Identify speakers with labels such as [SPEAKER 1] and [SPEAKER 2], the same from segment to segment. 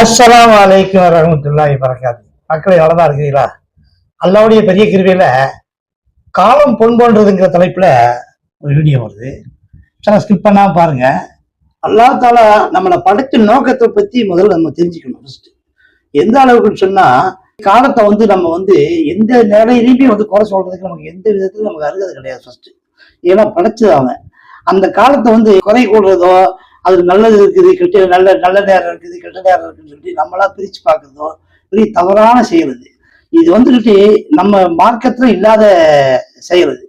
[SPEAKER 1] அஸ்லாம் வலைக்கம் வரமத்துல்லா வரகாது மக்களை வளமா இருக்கிறீங்களா அல்லாவுடைய பெரிய கிருபையில காலம் பொன் போன்றதுங்கிற தலைப்புல ஒரு வீடியோ வருது. சார் ஸ்கிப் பண்ணாம பாருங்க. அல்லா தாலா நம்மளை படைச்ச நோக்கத்தை பத்தி முதல்ல நம்ம தெரிஞ்சுக்கணும் ஃபர்ஸ்ட் எந்த அளவுக்குன்னு சொன்னா காலத்தை வந்து நம்ம வந்து எந்த நிலையிலையுமே வந்து குறை சொல்றதுக்கு நமக்கு எந்த விதத்திலும் நமக்கு அருகது கிடையாது ஃபர்ஸ்ட் ஏன்னா படைச்சது அவன். அந்த காலத்தை வந்து குறை கூடுறதோ அது நல்லது இருக்குது கெட்ட நல்ல நல்ல நேரம் இருக்குது கெட்ட நேரம் இருக்குன்னு சொல்லிட்டு நம்மளா பிரிச்சு பார்க்கறதோ பெரிய தவறான செயல் இது இது வந்துட்டு நம்ம மார்க்கத்துல இல்லாத செயல் இது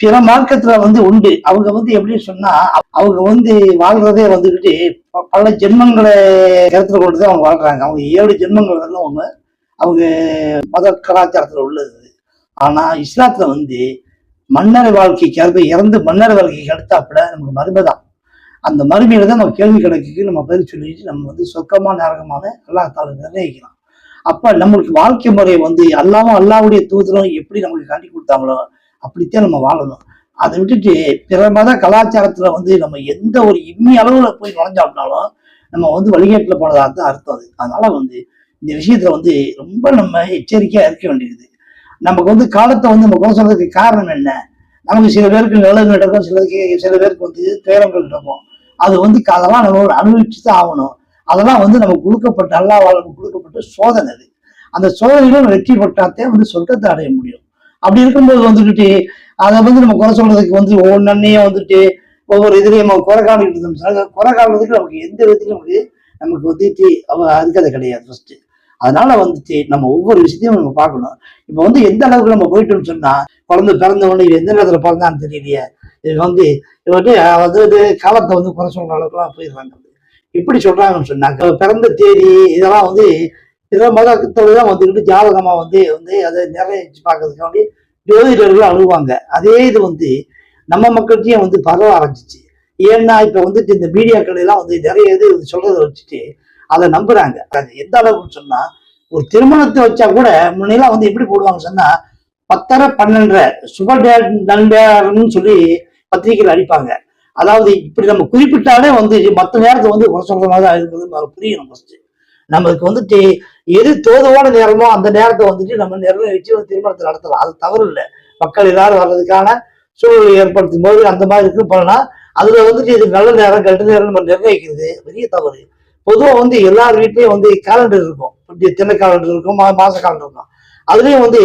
[SPEAKER 1] பிற மார்க்கத்துல வந்து உண்டு. அவங்க வந்து எப்படி சொன்னா அவங்க வந்து வாழ்றதே வந்துக்கிட்டு ப- பல ஜென்மங்களை கருத்துல கொண்டு தான் அவங்க வாழ்றாங்க. அவங்க ஏழு ஜென்மங்கள் வரலாம் அவங்க அவங்க மத கலாச்சாரத்துல உள்ளது. ஆனா இஸ்லாத்துல வந்து மன்னர் வாழ்க்கைக்கு அறுபது இறந்து மன்னர் வாழ்க்கைக்கு அடுத்தாப்புல நமக்கு மருமைதான் அந்த மறுமையில தான் நம்ம கேள்வி கணக்குக்கு நம்ம பதில் சொல்லிட்டு நம்ம வந்து சொக்கமா நரகமான அல்லாஹால நிர்ணயிக்கலாம். அப்ப நம்மளுக்கு வாழ்க்கை முறையை வந்து அல்லாவும் அல்லாவுடைய தூதரும் எப்படி நம்மளுக்கு காட்டி கொடுத்தாங்களோ அப்படித்தான் நம்ம வாழணும். அதை விட்டுட்டு பிற மத கலாச்சாரத்துல வந்து நம்ம எந்த ஒரு இம்மி அளவுல போய் நுழைஞ்சோம்னாலும் நம்ம வந்து வழிகேட்டில் போனதாக தான் அர்த்தம் அது. அதனால வந்து இந்த விஷயத்துல வந்து ரொம்ப நம்ம எச்சரிக்கையா இருக்க வேண்டியது. நமக்கு வந்து காலத்தை வந்து நம்ம குறை சொல்றதுக்கு காரணம் என்ன? நமக்கு சில பேருக்கு நிலவு நடக்கும் சிலருக்கு சில பேருக்கு வந்து துயரங்கள் நடக்கும் அது வந்து அதெல்லாம் நம்ம அனுபவிச்சு தான் ஆகணும். அதெல்லாம் வந்து நமக்கு கொடுக்கப்பட்ட அல்லா வாழ்க்கை கொடுக்கப்பட்ட சோதனை அது. அந்த சோதனையிலும் வெற்றி பெற்றாத்தே வந்து சொர்க்கத்தை அடைய முடியும். அப்படி இருக்கும்போது வந்துட்டு அதை வந்து நம்ம குறை சொல்றதுக்கு வந்து ஒவ்வொரு நன்மையும் வந்துட்டு ஒவ்வொரு இதுலையும் நம்ம குறை காமிக்கிட்டு இருந்தோம். குறை காணுறதுக்கு நமக்கு எந்த விதத்திலும் நமக்கு நமக்கு வந்துட்டு அவங்க இருக்கிறது கிடையாது ஃபர்ஸ்ட் அதனால வந்துட்டு நம்ம ஒவ்வொரு விஷயத்தையும் நம்ம பார்க்கணும். இப்போ வந்து எந்த அளவுக்கு நம்ம போயிட்டோம்னு சொன்னா குழந்தை பிறந்த உடனே எந்த நேரத்துல பிறந்தான்னு தெரியலையே. இது வந்து இது வந்து இது காலத்தை வந்து குறை சொல்கிற அளவுக்குலாம் போயிடுறாங்க. இப்படி சொல்கிறாங்கன்னு சொன்னாங்க பிறந்த தேதி இதெல்லாம் வந்து இதெல்லாம் மதத்தில் தான் வந்துக்கிட்டு ஜாதகமாக வந்து வந்து அதை நிறைவேற்றி பார்க்கறதுக்காண்டி ஜோதிடர்கள் அழுவாங்க. அதே இது வந்து நம்ம மக்கள்கிட்டயும் வந்து பரவ ஆரம்பிச்சிச்சு. ஏன்னா இப்போ வந்துட்டு இந்த மீடியாக்கள் எல்லாம் வந்து நிறைய இது சொல்கிறத வச்சுட்டு அதை நம்புறாங்க. அது எந்த அளவுக்கு சொன்னா ஒரு திருமணத்தை வச்சா கூட முன்னெல்லாம் வந்து எப்படி போடுவாங்க சொன்னா பத்தரை பன்னெண்டரை சுப நண்பர்னு சொல்லி பத்திரிகைகள் அடிப்பாங்க. அதாவது இப்படி நம்ம குறிப்பிட்டாலே வந்து மற்ற நேரத்தை வந்து குறை சொல்ற மாதிரி தான் இருக்குது அது புரியணும் ஃபர்ஸ்ட் நமக்கு வந்துட்டு எது தோதுவான நேரமோ அந்த நேரத்தை வந்துட்டு நம்ம நிர்ணயிச்சு ஒரு திருமணத்தை நடத்தலாம். அது தவறு இல்லை. மக்கள் எல்லாரும் வர்றதுக்கான சூழ்நிலை ஏற்படுத்தும் போது அந்த மாதிரி இருக்கு. பண்ணலாம் அதுல வந்துட்டு இது நல்ல நேரம் கெட்ட நேரம் நம்ம நிர்ணயிக்கிறது பெரிய தவறு. பொதுவாக வந்து எல்லார் வீட்லயும் வந்து கேலண்டர் இருக்கும். இப்படி தின கேலண்டர் இருக்கும் மாச கேலண்டர் இருக்கும். அதுலயும் வந்து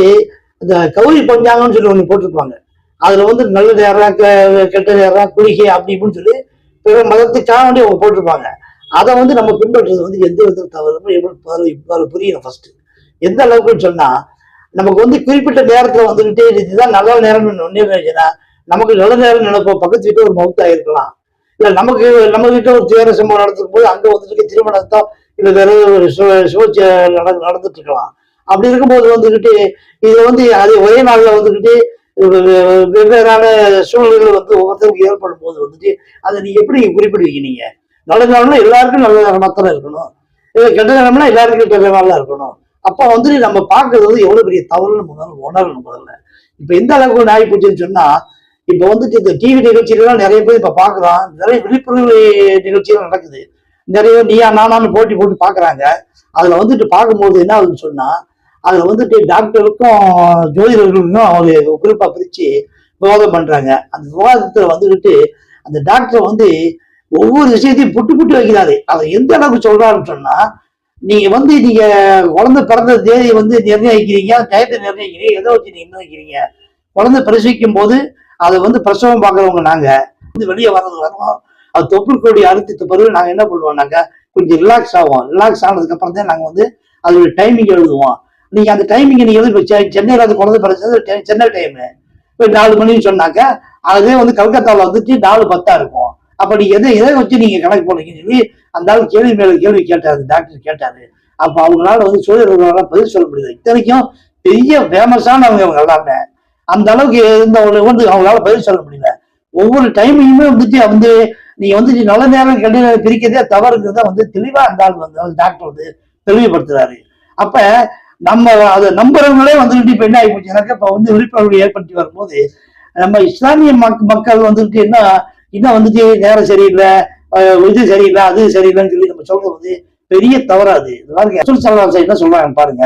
[SPEAKER 1] இந்த கௌரி பஞ்சாங்கம்னு சொல்லி ஒன்று போட்டிருப்பாங்க. அதுல வந்து நல்ல நேரம் கெ- கெட்ட நேரம் குளிகை அப்படி இப்படின்னு சொல்லி பிற மதத்துக்காக வேண்டி அவங்க போட்டிருப்பாங்க. அதை வந்து நம்ம பின்பற்றுறது வந்து எந்த விதத்தில் தவறு எப்படி பரவ- புரியணும் ஃபர்ஸ்ட் எந்த அளவுக்குன்னு சொன்னா நமக்கு வந்து குறிப்பிட்ட நேரத்துல வந்துகிட்டே இதுதான் நல்ல நேரம்னு நிர்ணயிச்சுன்னா நமக்கு நல்ல நேரம் நினைப்போம். பக்கத்து வீட்டு ஒரு மவுத்தா இருக்கலாம். இல்ல நமக்கு நம்ம வீட்டு ஒரு துயர சம்பவம் நடந்துக்கும் போது அங்க வந்துட்டு திருமணத்தோ இல்ல வேற ஒரு சு- நட- நடந்துட்டு இருக்கலாம். அப்படி இருக்கும்போது வந்துகிட்டு இது வந்து அது ஒரே நாள்ல வந்துகிட்டு வெவ்வேறான சூழ்நிலைகள் வந்து ஒவ்வொருத்தருக்கு ஏற்படும் போது வந்துட்டு அதை நீ எப்படி குறிப்பிடுவீங்க நீங்க? நல்ல நேரம்னா எல்லாருக்கும் நல்ல நேரமா தான் இருக்கணும். இல்ல கெட்ட நேரம்னா எல்லாருக்கும் கெட்ட நேரமா இருக்கணும். அப்போ வந்து நம்ம பார்க்கறது வந்து எவ்வளவு பெரிய தவறுன்னு முதல்ல உணரணும் முதல்ல. இப்போ எந்த அளவுக்கு நாய் பூச்சின்னு சொன்னா இப்போ வந்துட்டு இந்த டிவி நிகழ்ச்சிகள்லாம் நிறைய பேர் இப்போ பார்க்குறோம் நிறைய விழிப்புணர்வு நிகழ்ச்சிகள் நடக்குது. நிறைய நீயா நானான்னு போட்டி போட்டு பார்க்குறாங்க. அதில் வந்துட்டு பார்க்கும்போது என்ன ஆகுதுன்னு சொன்னா அதுல வந்துட்டு டாக்டருக்கும் ஜோதிடர்களுக்கும் அவங்க குறிப்பா பிரிச்சு விவாதம் பண்றாங்க. அந்த விவாதத்துல வந்துகிட்டு அந்த டாக்டர் வந்து ஒவ்வொரு விஷயத்தையும் புட்டு புட்டு வைக்கிறாரு. அதை எந்த அளவுக்கு சொல்றாருன்னு சொன்னா நீங்க வந்து நீங்க குழந்தை பிறந்த தேதி வந்து நிர்ணயிக்கிறீங்க டயத்தை நிர்ணயிக்கிறீங்க எதை வச்சு நிர்ணயிக்கிறீங்க? குழந்தை பிரசவிக்கும் போது அதை வந்து பிரசவம் பார்க்கறவங்க நாங்க வந்து வெளியே வர்றது வரோம் அது தொப்புளுக்குடைய அழுத்தத்தை பிறகு நாங்க என்ன பண்ணுவோம்னாக்க கொஞ்சம் ரிலாக்ஸ் ஆகும் ரிலாக்ஸ் ஆனதுக்கு அப்புறம் தான் நாங்க வந்து அதோட டைமிங் எழுதுவோம். நீங்க அந்த டைமிங் நீங்க வந்து இப்ப சென்னையில் சென்னையில அது குழந்தை பிறந்தது சென்னை டைம் இப்போ நாலு மணின்னு சொன்னாக்க அதே வந்து கல்கத்தாவில் வந்துட்டு நாலு பத்தா இருக்கும். அப்ப நீ எதை எதை வச்சு நீங்க கணக்கு போனீங்கன்னு சொல்லி அந்த ஆள் கேள்வி மேல கேள்வி கேட்டாரு டாக்டர் கேட்டாரு. அப்ப அவங்களால வந்து சூழல் பதில் சொல்ல முடியுது இத்தனைக்கும் பெரிய ஃபேமஸானவங்க அவங்க எல்லாமே. அந்த அளவுக்கு இருந்தவங்களுக்கு வந்து அவங்களால பதில் சொல்ல முடியல. ஒவ்வொரு டைமிங்குமே வந்துட்டு வந்து நீங்க வந்து நல்ல நேரம் கெட்ட நேரம் பிரிக்கிறதே தவறுங்கிறத வந்து தெளிவா அந்த ஆள் வந்து டாக்டர் வந்து தெளிவுபடுத்துறாரு. அப்ப நம்ம அதை நம்புறவங்களே வந்துகிட்டு இப்ப என்ன ஆகி எனக்கு இப்ப வந்து விழிப்புணர்வு ஏற்படுத்தி வரும்போது நம்ம இஸ்லாமிய மக் மக்கள் வந்துட்டு என்ன இன்னும் வந்துட்டு நேரம் சரியில்லை இது சரியில்லை அது சரியில்லைன்னு சொல்லி நம்ம சொல்றது வந்து பெரிய தவறாது. ரசூல் சல்லாஹ் என்ன சொல்றாங்க பாருங்க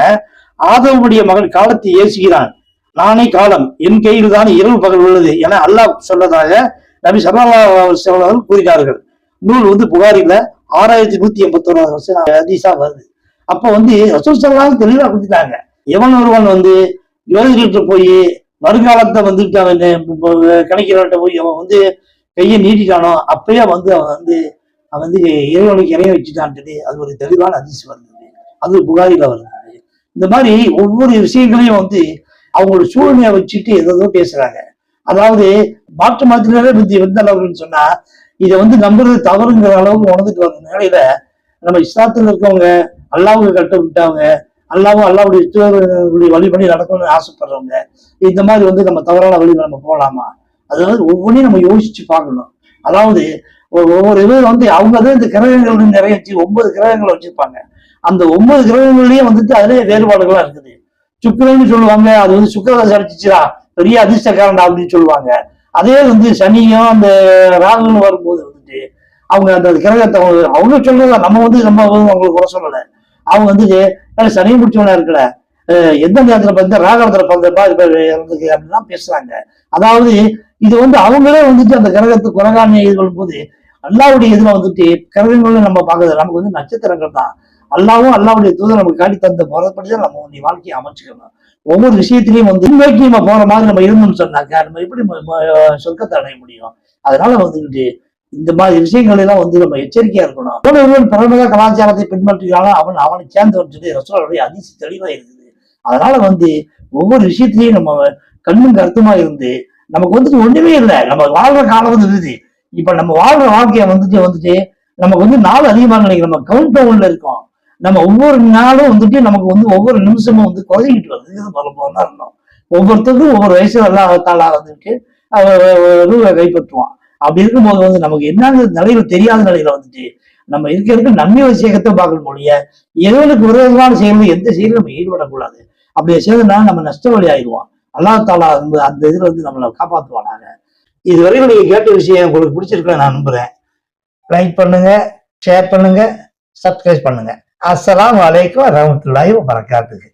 [SPEAKER 1] ஆதவனுடைய மகன் காலத்தை ஏசுகிறான். நானே காலம் என் கையில் தான் இரவு பகல் உள்ளது என அல்லாஹ் சொன்னதாக நபி சல்லாஹ் கூறினார்கள். நூல் வந்து புகாரில ஆறாயிரத்தி நூத்தி எண்பத்தோராது வருஷம் ஹதீஸா வருது. அப்ப வந்து ரசூல் சல்லாஹ் தெளிவா கொடுத்துட்டாங்க எவன் ஒருவன் வந்து யோகிகிட்ட போய் வருங்காலத்தை வந்துட்டு அவன் கிடைக்கிறவன்ட்ட போய் அவன் வந்து கையை நீட்டிட்டானோ அப்பயே வந்து அவன் வந்து அவன் வந்து இறைவனுக்கு இறைய வச்சுட்டான்ட்டு அது ஒரு தெளிவான அதிர்ச்சி வருது அது புகாரில வருது இந்த மாதிரி ஒவ்வொரு விஷயங்களையும் வந்து அவங்களோட சூழ்நிலையை வச்சுட்டு ஏதோ பேசுறாங்க. அதாவது மாற்று மாத்தினாலே புத்தி எந்த அளவுன்னு சொன்னா இதை வந்து நம்புறது தவறுங்கிற அளவுக்கு உணர்ந்துட்டு வர நிலையில நம்ம இஸ்லாத்துல இருக்கவங்க அல்லாவுக்கு கட்ட விட்டவங்க அல்லாவும் அல்லாவுடைய தூதர்களுடைய வழிபடி நடக்கணும்னு ஆசைப்படுறவங்க இந்த மாதிரி வந்து நம்ம தவறான வழியில் நம்ம போகலாமா? அதாவது ஒவ்வொன்றையும் நம்ம யோசிச்சு பார்க்கணும். அதாவது ஒவ்வொரு இது வந்து அவங்க தான் இந்த கிரகங்கள் நிறைய வச்சு ஒன்பது கிரகங்களை வச்சிருப்பாங்க. அந்த ஒன்பது கிரகங்கள்லயே வந்துட்டு அதுலயே வேறுபாடுகளா இருக்குது. சுக்கரன்னு சொல்லுவாங்க அது வந்து சுக்கிரதசை அடிச்சிச்சுடா பெரிய அதிர்ஷ்டக்காரண்டா அப்படின்னு சொல்லுவாங்க. அதே வந்து சனியும் அந்த ராகுன்னு வரும்போது வந்துட்டு அவங்க அந்த கிரகத்தை அவங்க- அவங்க சொல்றதா நம்ம வந்து நம்ம வந்து அவங்களுக்கு குறை சொல்லலை. அவங்க வந்து "ஏய், சனியை முடிச்சவனா இருக்கல எந்த நேரத்துல பிறந்த ராகவத்துல பிறந்தப்பா இது இறந்துக்கு அப்படிலாம் பேசுறாங்க. அதாவது இது வந்து அவங்களே வந்துட்டு அந்த கிரகத்து குரகாணியை இது பண்ணும்போது அல்லாவுடைய இதுல வந்துட்டு கிரகங்களும் நம்ம பார்க்கறது நமக்கு வந்து நட்சத்திரங்கள் தான். அல்லாவும் அல்லாவுடைய தூதர் நமக்கு காட்டி தந்த முறைப்படிதான் நம்ம உன்னை வாழ்க்கையை அமைச்சுக்கணும். ஒவ்வொரு விஷயத்திலையும் வந்து இன்னைக்கு நம்ம போற மாதிரி நம்ம இருந்தோம்னு சொன்னாக்கா நம்ம எப்படி சொர்க்கத்தை அடைய முடியும்? அதனால வந்துட்டு இந்த மாதிரி விஷயங்கள் எல்லாம் வந்து நம்ம எச்சரிக்கையா இருக்கணும் அவன் ஒருவன் பரமத கலாச்சாரத்தை பின்பற்றுகிறானோ அவன் அவனை சேர்ந்தவன் சொல்லி ரசோலுடைய அதிசி தெளிவா இருக்குது அதனால வந்து ஒவ்வொரு விஷயத்திலையும் நம்ம கண்ணும் கருத்துமா இருந்து நமக்கு வந்துட்டு ஒண்ணுமே இல்லை நம்ம வாழ்ற காலம் வந்து இருக்குது இப்ப நம்ம வாழ்ற வாழ்க்கையை வந்துட்டு வந்துட்டு நமக்கு வந்து நாள் அதிகமாக நினைக்கிறோம் நம்ம கவுண்ட் டவுன்ல இருக்கோம் நம்ம ஒவ்வொரு நாளும் வந்துட்டு நமக்கு வந்து ஒவ்வொரு நிமிஷமும் வந்து குறைஞ்சிக்கிட்டு வருது இது சொல்ல இருந்தோம் ஒவ்வொருத்தருக்கும் ஒவ்வொரு வயசுல எல்லாம் தாளா வந்துட்டு அவ- கைப்பற்றுவான் அப்படி இருக்கும்போது வந்து நமக்கு என்னன்னு நிலையில தெரியாத நிலையில வந்துட்டு நம்ம இருக்க இருக்க நன்மை விஷயத்தை பார்க்கணும் மொழிய எதுவனுக்கு விரோதமான செயல்கள் எந்த செயலும் நம்ம ஈடுபடக்கூடாது. அப்படி செய்தனா நம்ம நஷ்ட வழி ஆயிடுவோம் அல்லாஹ் தாலா வந்து அந்த இதுல வந்து நம்மளை காப்பாற்றுவானாங்க இதுவரைக்கும் நீங்க கேட்ட விஷயம் உங்களுக்கு பிடிச்சிருக்குன்னு நான் நம்புறேன். லைக் பண்ணுங்க ஷேர் பண்ணுங்க சப்ஸ்கிரைப் பண்ணுங்க. அஸ்லாம் அலைக்கும் வரமத்துல்லாஹி வபரகாத்துஹு